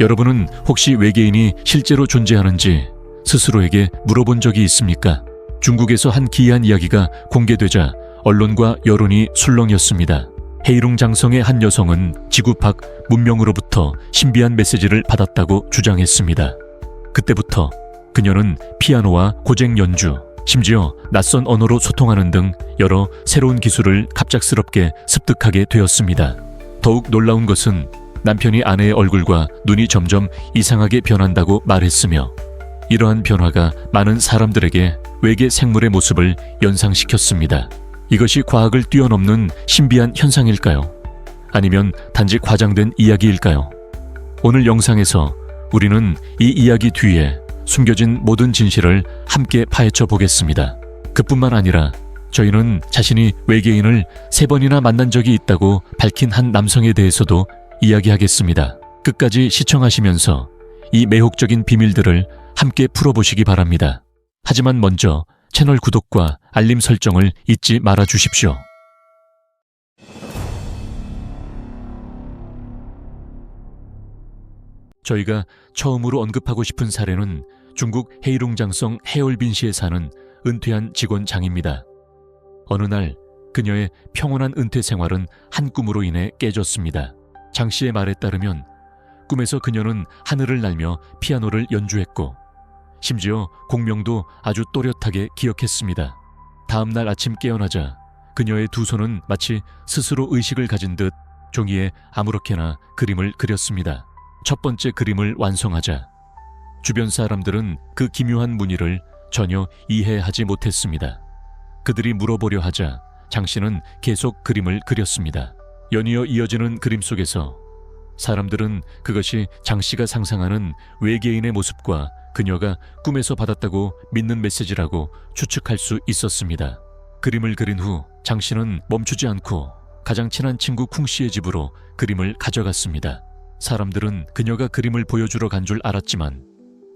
여러분은 혹시 외계인이 실제로 존재하는지 스스로에게 물어본 적이 있습니까? 중국에서 한 기이한 이야기가 공개되자 언론과 여론이 술렁였습니다. 헤이룽 장성의 한 여성은 지구 밖 문명으로부터 신비한 메시지를 받았다고 주장했습니다. 그때부터 그녀는 피아노와 고쟁 연주, 심지어 낯선 언어로 소통하는 등 여러 새로운 기술을 갑작스럽게 습득하게 되었습니다. 더욱 놀라운 것은 남편이 아내의 얼굴과 눈이 점점 이상하게 변한다고 말했으며 이러한 변화가 많은 사람들에게 외계 생물의 모습을 연상시켰습니다. 이것이 과학을 뛰어넘는 신비한 현상일까요? 아니면 단지 과장된 이야기일까요? 오늘 영상에서 우리는 이 이야기 뒤에 숨겨진 모든 진실을 함께 파헤쳐 보겠습니다. 그뿐만 아니라 저희는 자신이 외계인을 세 번이나 만난 적이 있다고 밝힌 한 남성에 대해서도 이야기하겠습니다. 끝까지 시청하시면서 이 매혹적인 비밀들을 함께 풀어보시기 바랍니다. 하지만 먼저 채널 구독과 알림 설정을 잊지 말아 주십시오. 저희가 처음으로 언급하고 싶은 사례는 중국 헤이룽장성 해올빈시에 사는 은퇴한 직원 장입니다. 어느 날 그녀의 평온한 은퇴 생활은 한 꿈으로 인해 깨졌습니다. 장 씨의 말에 따르면 꿈에서 그녀는 하늘을 날며 피아노를 연주했고 심지어 공명도 아주 또렷하게 기억했습니다. 다음 날 아침 깨어나자 그녀의 두 손은 마치 스스로 의식을 가진 듯 종이에 아무렇게나 그림을 그렸습니다. 첫 번째 그림을 완성하자 주변 사람들은 그 기묘한 무늬를 전혀 이해하지 못했습니다. 그들이 물어보려 하자 장 씨는 계속 그림을 그렸습니다. 연이어 이어지는 그림 속에서 사람들은 그것이 장 씨가 상상하는 외계인의 모습과 그녀가 꿈에서 받았다고 믿는 메시지라고 추측할 수 있었습니다. 그림을 그린 후 장 씨는 멈추지 않고 가장 친한 친구 쿵 씨의 집으로 그림을 가져갔습니다. 사람들은 그녀가 그림을 보여주러 간 줄 알았지만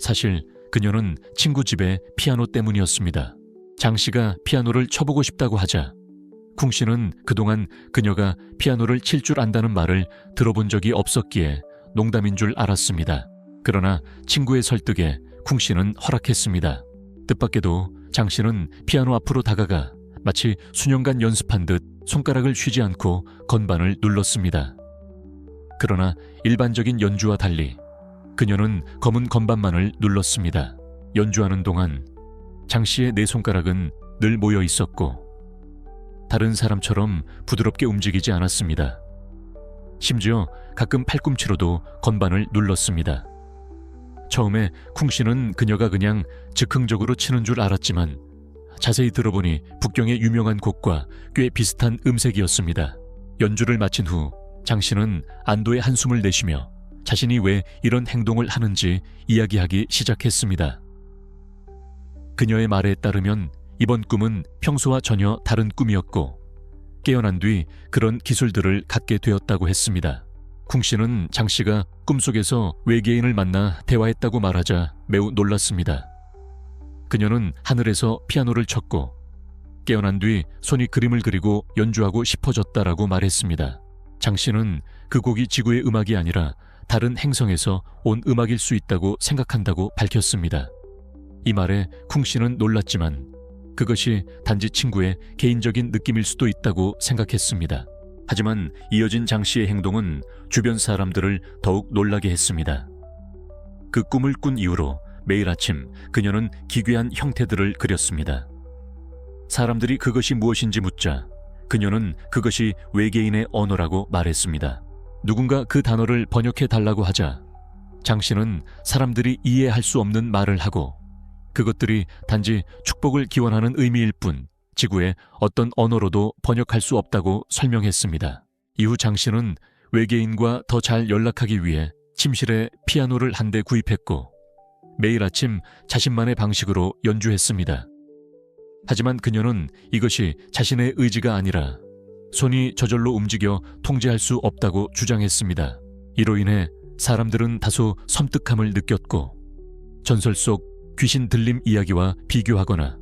사실 그녀는 친구 집의 피아노 때문이었습니다. 장 씨가 피아노를 쳐보고 싶다고 하자 쿵 씨는 그동안 그녀가 피아노를 칠 줄 안다는 말을 들어본 적이 없었기에 농담인 줄 알았습니다. 그러나 친구의 설득에 쿵 씨는 허락했습니다. 뜻밖에도 장 씨는 피아노 앞으로 다가가 마치 수년간 연습한 듯 손가락을 쉬지 않고 건반을 눌렀습니다. 그러나 일반적인 연주와 달리 그녀는 검은 건반만을 눌렀습니다. 연주하는 동안 장 씨의 네 손가락은 늘 모여 있었고 다른 사람처럼 부드럽게 움직이지 않았습니다. 심지어 가끔 팔꿈치로도 건반을 눌렀습니다. 처음에 쿵 씨는 그녀가 그냥 즉흥적으로 치는 줄 알았지만 자세히 들어보니 북경의 유명한 곡과 꽤 비슷한 음색이었습니다. 연주를 마친 후 장 씨는 안도의 한숨을 내쉬며 자신이 왜 이런 행동을 하는지 이야기하기 시작했습니다. 그녀의 말에 따르면 이번 꿈은 평소와 전혀 다른 꿈이었고 깨어난 뒤 그런 기술들을 갖게 되었다고 했습니다. 쿵 씨는 장 씨가 꿈속에서 외계인을 만나 대화했다고 말하자 매우 놀랐습니다. 그녀는 하늘에서 피아노를 쳤고 깨어난 뒤 손이 그림을 그리고 연주하고 싶어졌다라고 말했습니다. 장 씨는 그 곡이 지구의 음악이 아니라 다른 행성에서 온 음악일 수 있다고 생각한다고 밝혔습니다. 이 말에 쿵 씨는 놀랐지만 그것이 단지 친구의 개인적인 느낌일 수도 있다고 생각했습니다. 하지만 이어진 장 씨의 행동은 주변 사람들을 더욱 놀라게 했습니다. 그 꿈을 꾼 이후로 매일 아침 그녀는 기괴한 형태들을 그렸습니다. 사람들이 그것이 무엇인지 묻자 그녀는 그것이 외계인의 언어라고 말했습니다. 누군가 그 단어를 번역해 달라고 하자 장 씨는 사람들이 이해할 수 없는 말을 하고 그것들이 단지 축복을 기원하는 의미일 뿐 지구의 어떤 언어로도 번역할 수 없다고 설명했습니다. 이후 장 씨는 외계인과 더 잘 연락하기 위해 침실에 피아노를 한 대 구입했고 매일 아침 자신만의 방식으로 연주했습니다. 하지만 그녀는 이것이 자신의 의지가 아니라 손이 저절로 움직여 통제할 수 없다고 주장했습니다. 이로 인해 사람들은 다소 섬뜩함을 느꼈고 전설 속 귀신 들림 이야기와 비교하거나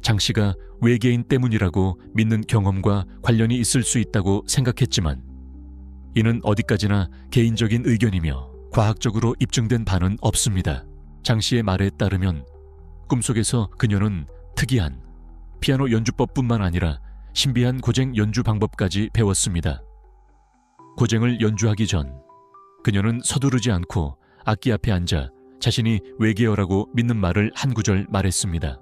장 씨가 외계인 때문이라고 믿는 경험과 관련이 있을 수 있다고 생각했지만 이는 어디까지나 개인적인 의견이며 과학적으로 입증된 바는 없습니다. 장 씨의 말에 따르면 꿈속에서 그녀는 특이한 피아노 연주법뿐만 아니라 신비한 고쟁 연주 방법까지 배웠습니다. 고쟁을 연주하기 전 그녀는 서두르지 않고 악기 앞에 앉아 자신이 외계어라고 믿는 말을 한 구절 말했습니다.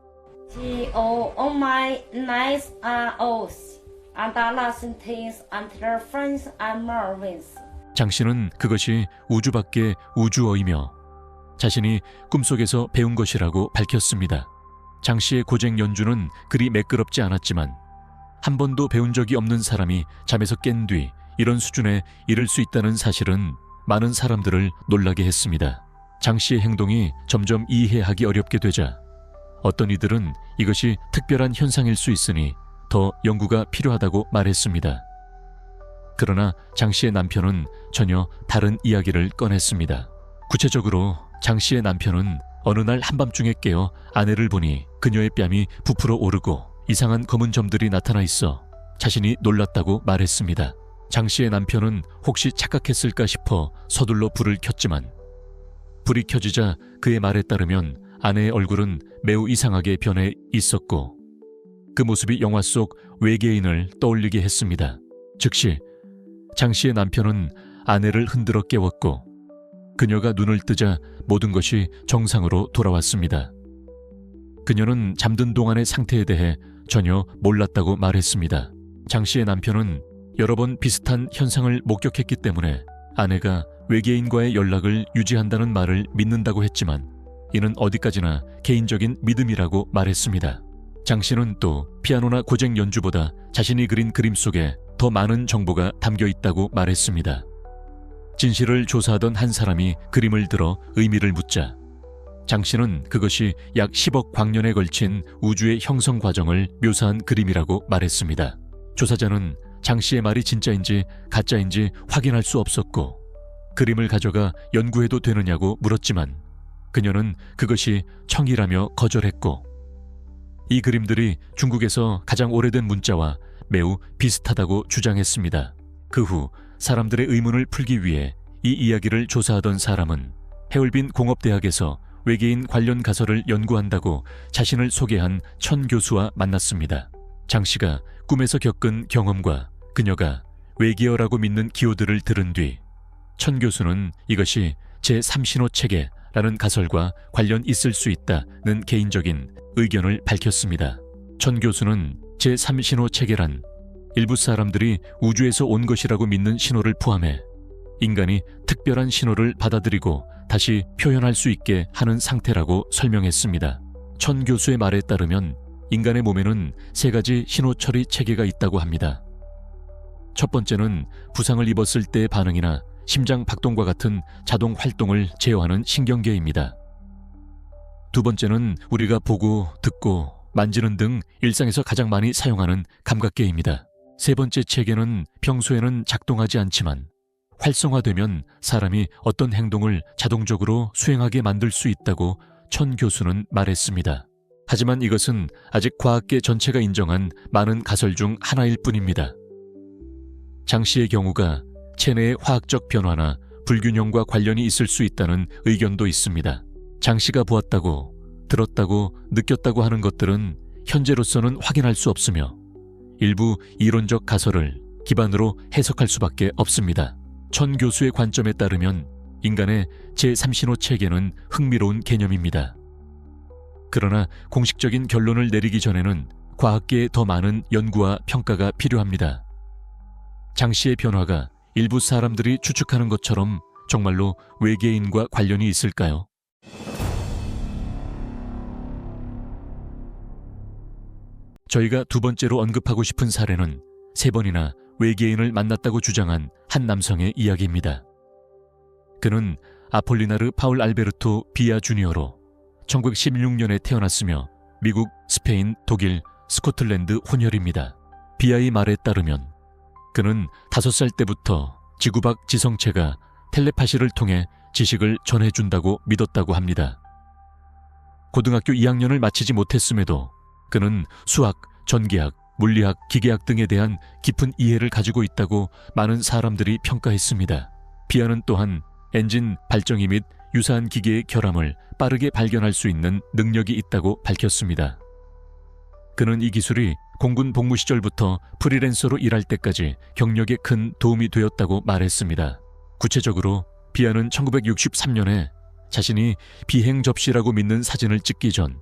G O on my nice are oaths, and the last things until friends and Marvins. 장 씨는 그것이 우주 밖의 우주어이며 자신이 꿈속에서 배운 것이라고 밝혔습니다. 장 씨의 고쟁 연주는 그리 매끄럽지 않았지만 한 번도 배운 적이 없는 사람이 잠에서 깬 뒤 이런 수준에 이를 수 있다는 사실은 많은 사람들을 놀라게 했습니다. 장 씨의 행동이 점점 이해하기 어렵게 되자 어떤 이들은 이것이 특별한 현상일 수 있으니 더 연구가 필요하다고 말했습니다. 그러나 장 씨의 남편은 전혀 다른 이야기를 꺼냈습니다. 구체적으로 장 씨의 남편은 어느 날 한밤중에 깨어 아내를 보니 그녀의 뺨이 부풀어 오르고 이상한 검은 점들이 나타나 있어 자신이 놀랐다고 말했습니다. 장 씨의 남편은 혹시 착각했을까 싶어 서둘러 불을 켰지만 불이 켜지자 그의 말에 따르면 아내의 얼굴은 매우 이상하게 변해 있었고 그 모습이 영화 속 외계인을 떠올리게 했습니다. 즉시 장 씨의 남편은 아내를 흔들어 깨웠고 그녀가 눈을 뜨자 모든 것이 정상으로 돌아왔습니다. 그녀는 잠든 동안의 상태에 대해 전혀 몰랐다고 말했습니다. 장 씨의 남편은 여러 번 비슷한 현상을 목격했기 때문에 아내가 외계인과의 연락을 유지한다는 말을 믿는다고 했지만 이는 어디까지나 개인적인 믿음이라고 말했습니다. 장 씨는 또 피아노나 고쟁 연주보다 자신이 그린 그림 속에 더 많은 정보가 담겨 있다고 말했습니다. 진실을 조사하던 한 사람이 그림을 들어 의미를 묻자 장 씨는 그것이 약 10억 광년에 걸친 우주의 형성 과정을 묘사한 그림이라고 말했습니다. 조사자는 장 씨의 말이 진짜인지 가짜인지 확인할 수 없었고 그림을 가져가 연구해도 되느냐고 물었지만 그녀는 그것이 청이라며 거절했고 이 그림들이 중국에서 가장 오래된 문자와 매우 비슷하다고 주장했습니다. 그 후 사람들의 의문을 풀기 위해 이 이야기를 조사하던 사람은 해울빈 공업대학에서 외계인 관련 가설을 연구한다고 자신을 소개한 천 교수와 만났습니다. 장 씨가 꿈에서 겪은 경험과 그녀가 외계어라고 믿는 기호들을 들은 뒤 천 교수는 이것이 제3신호 체계라는 가설과 관련 있을 수 있다는 개인적인 의견을 밝혔습니다. 천 교수는 제3신호 체계란 일부 사람들이 우주에서 온 것이라고 믿는 신호를 포함해 인간이 특별한 신호를 받아들이고 다시 표현할 수 있게 하는 상태라고 설명했습니다. 천 교수의 말에 따르면 인간의 몸에는 세 가지 신호 처리 체계가 있다고 합니다. 첫 번째는 부상을 입었을 때의 반응이나 심장 박동과 같은 자동 활동을 제어하는 신경계입니다. 두 번째는 우리가 보고 듣고 만지는 등 일상에서 가장 많이 사용하는 감각계입니다. 세 번째 체계는 평소에는 작동하지 않지만 활성화되면 사람이 어떤 행동을 자동적으로 수행하게 만들 수 있다고 천 교수는 말했습니다. 하지만 이것은 아직 과학계 전체가 인정한 많은 가설 중 하나일 뿐입니다. 장 씨의 경우가 체내의 화학적 변화나 불균형과 관련이 있을 수 있다는 의견도 있습니다. 장 씨가 보았다고, 들었다고, 느꼈다고 하는 것들은 현재로서는 확인할 수 없으며 일부 이론적 가설을 기반으로 해석할 수밖에 없습니다. 천 교수의 관점에 따르면 인간의 제3신호 체계는 흥미로운 개념입니다. 그러나 공식적인 결론을 내리기 전에는 과학계에 더 많은 연구와 평가가 필요합니다. 장 씨의 변화가 일부 사람들이 추측하는 것처럼 정말로 외계인과 관련이 있을까요? 저희가 두 번째로 언급하고 싶은 사례는 세 번이나 외계인을 만났다고 주장한 한 남성의 이야기입니다. 그는 아폴리나르 파울 알베르토 비아 주니어로 1916년에 태어났으며 미국, 스페인, 독일, 스코틀랜드 혼혈입니다. 비아의 말에 따르면 그는 다섯 살 때부터 지구 밖 지성체가 텔레파시를 통해 지식을 전해준다고 믿었다고 합니다. 고등학교 2학년을 마치지 못했음에도 그는 수학, 전기학, 물리학, 기계학 등에 대한 깊은 이해를 가지고 있다고 많은 사람들이 평가했습니다. 비아는 또한 엔진 발정기 및 유사한 기계의 결함을 빠르게 발견할 수 있는 능력이 있다고 밝혔습니다. 그는 이 기술이 공군 복무 시절부터 프리랜서로 일할 때까지 경력에 큰 도움이 되었다고 말했습니다. 구체적으로 비아는 1963년에 자신이 비행 접시라고 믿는 사진을 찍기 전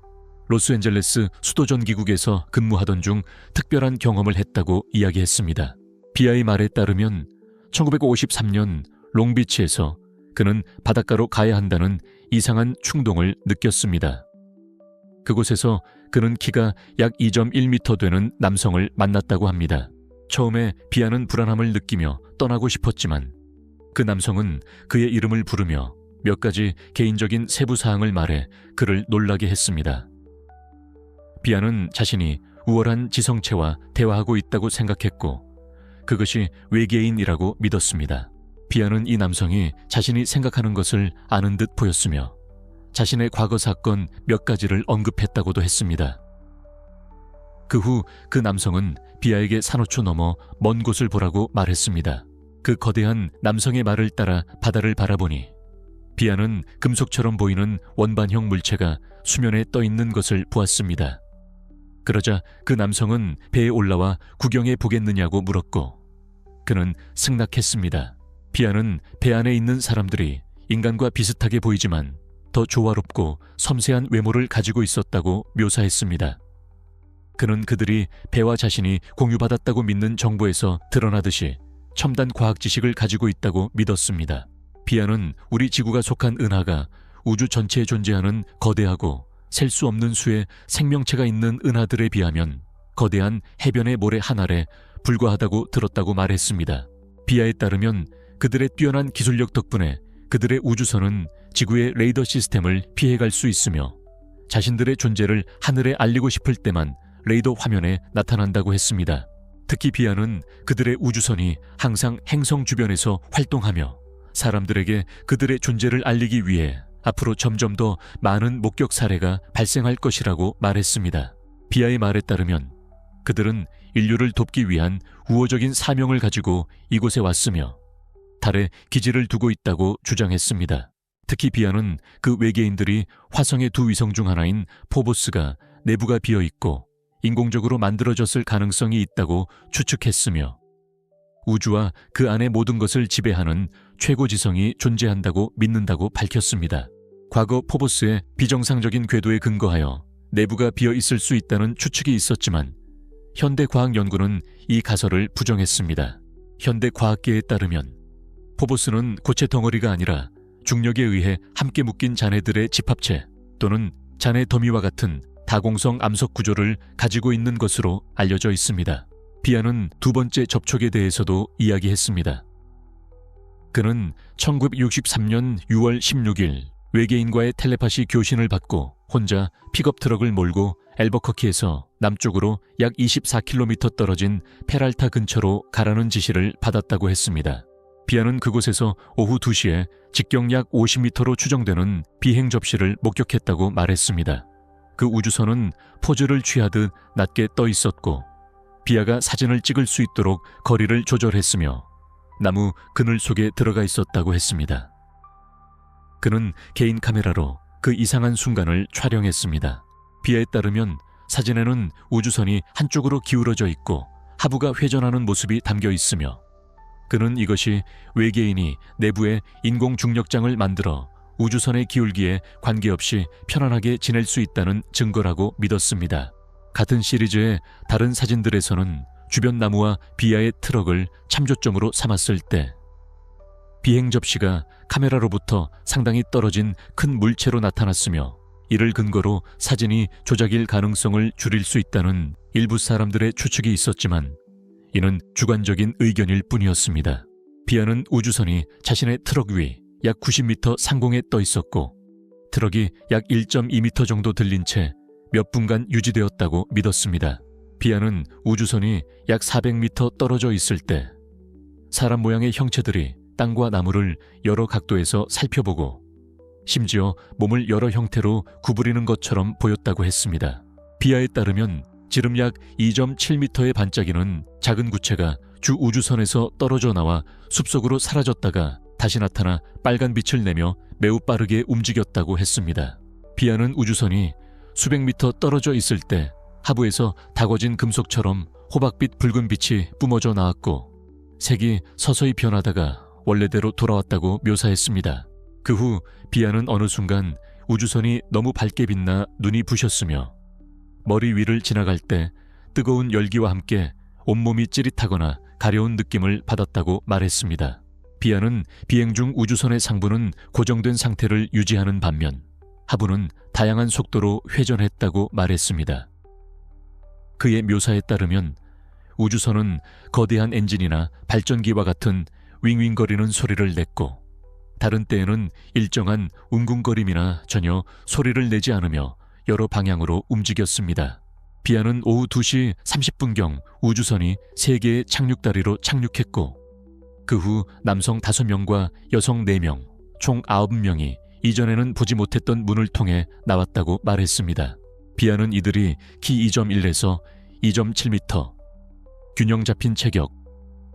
로스앤젤레스 수도전 기국에서 근무하던 중 특별한 경험을 했다고 이야기했습니다. 비아의 말에 따르면 1953년 롱비치에서 그는 바닷가로 가야 한다는 이상한 충동을 느꼈습니다. 그곳에서 그는 키가 약 2.1m 되는 남성을 만났다고 합니다. 처음에 비아는 불안함을 느끼며 떠나고 싶었지만 그 남성은 그의 이름을 부르며 몇 가지 개인적인 세부 사항을 말해 그를 놀라게 했습니다. 비아는 자신이 우월한 지성체와 대화하고 있다고 생각했고 그것이 외계인이라고 믿었습니다. 비아는 이 남성이 자신이 생각하는 것을 아는 듯 보였으며 자신의 과거 사건 몇 가지를 언급했다고도 했습니다. 그후그 남성은 비아에게 산호초 넘어 먼 곳을 보라고 말했습니다. 그 거대한 남성의 말을 따라 바다를 바라보니 비아는 금속처럼 보이는 원반형 물체가 수면에 떠 있는 것을 보았습니다. 그러자 그 남성은 배에 올라와 구경해 보겠느냐고 물었고 그는 승낙했습니다. 비아는 배 안에 있는 사람들이 인간과 비슷하게 보이지만 더 조화롭고 섬세한 외모를 가지고 있었다고 묘사했습니다. 그는 그들이 배와 자신이 공유받았다고 믿는 정보에서 드러나듯이 첨단 과학 지식을 가지고 있다고 믿었습니다. 비아는 우리 지구가 속한 은하가 우주 전체에 존재하는 거대하고 셀 수 없는 수의 생명체가 있는 은하들에 비하면 거대한 해변의 모래 한 알에 불과하다고 들었다고 말했습니다. 비아에 따르면 그들의 뛰어난 기술력 덕분에 그들의 우주선은 지구의 레이더 시스템을 피해갈 수 있으며 자신들의 존재를 하늘에 알리고 싶을 때만 레이더 화면에 나타난다고 했습니다. 특히 비아는 그들의 우주선이 항상 행성 주변에서 활동하며 사람들에게 그들의 존재를 알리기 위해 앞으로 점점 더 많은 목격 사례가 발생할 것이라고 말했습니다. 비아의 말에 따르면 그들은 인류를 돕기 위한 우호적인 사명을 가지고 이곳에 왔으며 달에 기지를 두고 있다고 주장했습니다. 특히 비아는 그 외계인들이 화성의 두 위성 중 하나인 포보스가 내부가 비어 있고 인공적으로 만들어졌을 가능성이 있다고 추측했으며 우주와 그 안의 모든 것을 지배하는 최고 지성이 존재한다고 믿는다고 밝혔습니다. 과거 포보스의 비정상적인 궤도에 근거하여 내부가 비어 있을 수 있다는 추측이 있었지만 현대 과학 연구는 이 가설을 부정했습니다. 현대 과학계에 따르면 포보스는 고체 덩어리가 아니라 중력에 의해 함께 묶인 잔해들의 집합체 또는 잔해 더미와 같은 다공성 암석 구조를 가지고 있는 것으로 알려져 있습니다. 비아는 두 번째 접촉에 대해서도 이야기했습니다. 그는 1963년 6월 16일 외계인과의 텔레파시 교신을 받고 혼자 픽업 트럭을 몰고 엘버커키에서 남쪽으로 약 24km 떨어진 페랄타 근처로 가라는 지시를 받았다고 했습니다. 비아는 그곳에서 오후 2시에 직경 약 50m로 추정되는 비행 접시를 목격했다고 말했습니다. 그 우주선은 포즈를 취하듯 낮게 떠 있었고 비아가 사진을 찍을 수 있도록 거리를 조절했으며 나무 그늘 속에 들어가 있었다고 했습니다. 그는 개인 카메라로 그 이상한 순간을 촬영했습니다. 비아에 따르면 사진에는 우주선이 한쪽으로 기울어져 있고 하부가 회전하는 모습이 담겨 있으며 그는 이것이 외계인이 내부에 인공 중력장을 만들어 우주선의 기울기에 관계없이 편안하게 지낼 수 있다는 증거라고 믿었습니다. 같은 시리즈의 다른 사진들에서는 주변 나무와 비아의 트럭을 참조점으로 삼았을 때 비행 접시가 카메라로부터 상당히 떨어진 큰 물체로 나타났으며 이를 근거로 사진이 조작일 가능성을 줄일 수 있다는 일부 사람들의 추측이 있었지만 이는 주관적인 의견일 뿐이었습니다. 비아는 우주선이 자신의 트럭 위 약 90m 상공에 떠 있었고 트럭이 약 1.2m 정도 들린 채 몇 분간 유지되었다고 믿었습니다. 비아는 우주선이 약 400m 떨어져 있을 때 사람 모양의 형체들이 땅과 나무를 여러 각도에서 살펴보고 심지어 몸을 여러 형태로 구부리는 것처럼 보였다고 했습니다. 비아에 따르면 지름 약 2.7m의 반짝이는 작은 구체가 주 우주선에서 떨어져 나와 숲속으로 사라졌다가 다시 나타나 빨간 빛을 내며 매우 빠르게 움직였다고 했습니다. 비아는 우주선이 수백 미터 떨어져 있을 때 하부에서 다궈진 금속처럼 호박빛 붉은 빛이 뿜어져 나왔고 색이 서서히 변하다가 원래대로 돌아왔다고 묘사했습니다. 그 후 비아는 어느 순간 우주선이 너무 밝게 빛나 눈이 부셨으며 머리 위를 지나갈 때 뜨거운 열기와 함께 온몸이 찌릿하거나 가려운 느낌을 받았다고 말했습니다. 비아는 비행 중 우주선의 상부는 고정된 상태를 유지하는 반면 하부는 다양한 속도로 회전했다고 말했습니다. 그의 묘사에 따르면 우주선은 거대한 엔진이나 발전기와 같은 윙윙거리는 소리를 냈고 다른 때에는 일정한 웅궁거림이나 전혀 소리를 내지 않으며 여러 방향으로 움직였습니다. 비아는 오후 2시 30분경 우주선이 세개의 착륙다리로 착륙했고 그 후 남성 5명과 여성 4명, 총 9명이 이전에는 보지 못했던 문을 통해 나왔다고 말했습니다. 비아는 이들이 키 2.1에서 2.7m, 균형 잡힌 체격,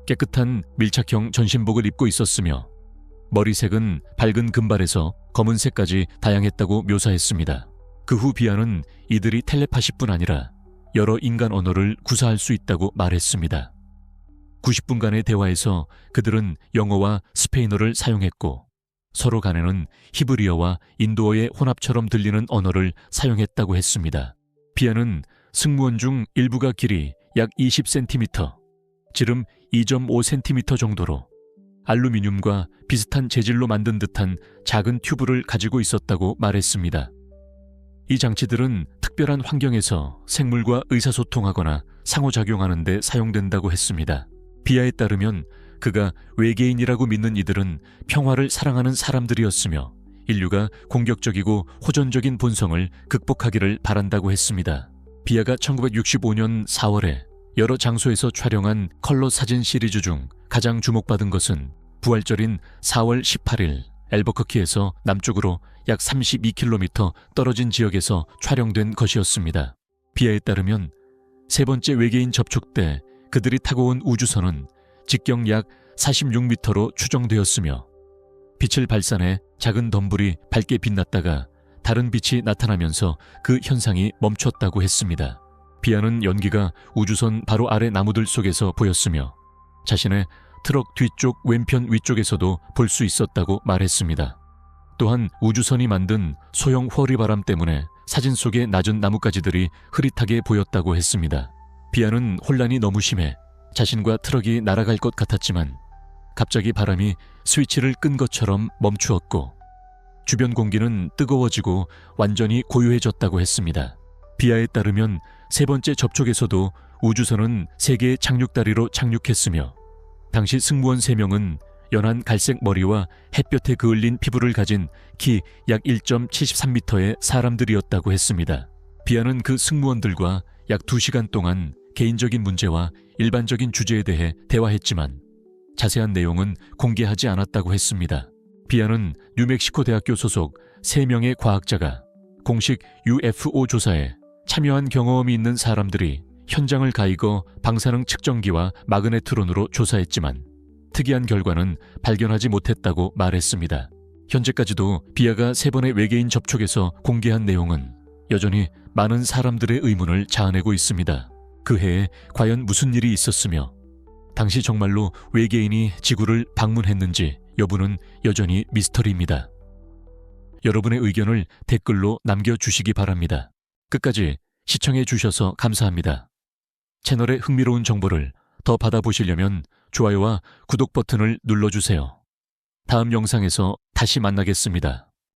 깨끗한 밀착형 전신복을 입고 있었으며 머리색은 밝은 금발에서 검은색까지 다양했다고 묘사했습니다. 그 후 비아는 이들이 텔레파시뿐 아니라 여러 인간 언어를 구사할 수 있다고 말했습니다. 90분간의 대화에서 그들은 영어와 스페인어를 사용했고 서로 간에는 히브리어와 인도어의 혼합처럼 들리는 언어를 사용했다고 했습니다. 비아는 승무원 중 일부가 길이 약 20cm, 지름 2.5cm 정도로 알루미늄과 비슷한 재질로 만든 듯한 작은 튜브를 가지고 있었다고 말했습니다. 이 장치들은 특별한 환경에서 생물과 의사소통하거나 상호작용하는 데 사용된다고 했습니다. 비아에 따르면 그가 외계인이라고 믿는 이들은 평화를 사랑하는 사람들이었으며 인류가 공격적이고 호전적인 본성을 극복하기를 바란다고 했습니다. 비아가 1965년 4월에 여러 장소에서 촬영한 컬러 사진 시리즈 중 가장 주목받은 것은 부활절인 4월 18일 엘버커키에서 남쪽으로 약 32km 떨어진 지역에서 촬영된 것이었습니다. 비아에 따르면 세 번째 외계인 접촉 때 그들이 타고 온 우주선은 직경 약 46m로 추정되었으며 빛을 발산해 작은 덤불이 밝게 빛났다가 다른 빛이 나타나면서 그 현상이 멈췄다고 했습니다. 비아는 연기가 우주선 바로 아래 나무들 속에서 보였으며 자신의 트럭 뒤쪽 왼편 위쪽에서도 볼 수 있었다고 말했습니다. 또한 우주선이 만든 소형 허리바람 때문에 사진 속의 낮은 나뭇가지들이 흐릿하게 보였다고 했습니다. 비아는 혼란이 너무 심해 자신과 트럭이 날아갈 것 같았지만 갑자기 바람이 스위치를 끈 것처럼 멈추었고 주변 공기는 뜨거워지고 완전히 고요해졌다고 했습니다. 비아에 따르면 세 번째 접촉에서도 우주선은 세 개의 착륙다리로 착륙했으며 당시 승무원 3명은 연한 갈색 머리와 햇볕에 그을린 피부를 가진 키 약 1.73m의 사람들이었다고 했습니다. 비아는 그 승무원들과 약 2시간 동안 개인적인 문제와 일반적인 주제에 대해 대화했지만 자세한 내용은 공개하지 않았다고 했습니다. 비아는 뉴멕시코 대학교 소속 3명의 과학자가 공식 UFO 조사에 참여한 경험이 있는 사람들이 현장을 가이거 방사능 측정기와 마그네트론으로 조사했지만 특이한 결과는 발견하지 못했다고 말했습니다. 현재까지도 비아가 세 번의 외계인 접촉에서 공개한 내용은 여전히 많은 사람들의 의문을 자아내고 있습니다. 그 해에 과연 무슨 일이 있었으며 당시 정말로 외계인이 지구를 방문했는지 여부는 여전히 미스터리입니다. 여러분의 의견을 댓글로 남겨주시기 바랍니다. 끝까지 시청해 주셔서 감사합니다. 채널의 흥미로운 정보를 더 받아보시려면 좋아요와 구독 버튼을 눌러주세요. 다음 영상에서 다시 만나겠습니다.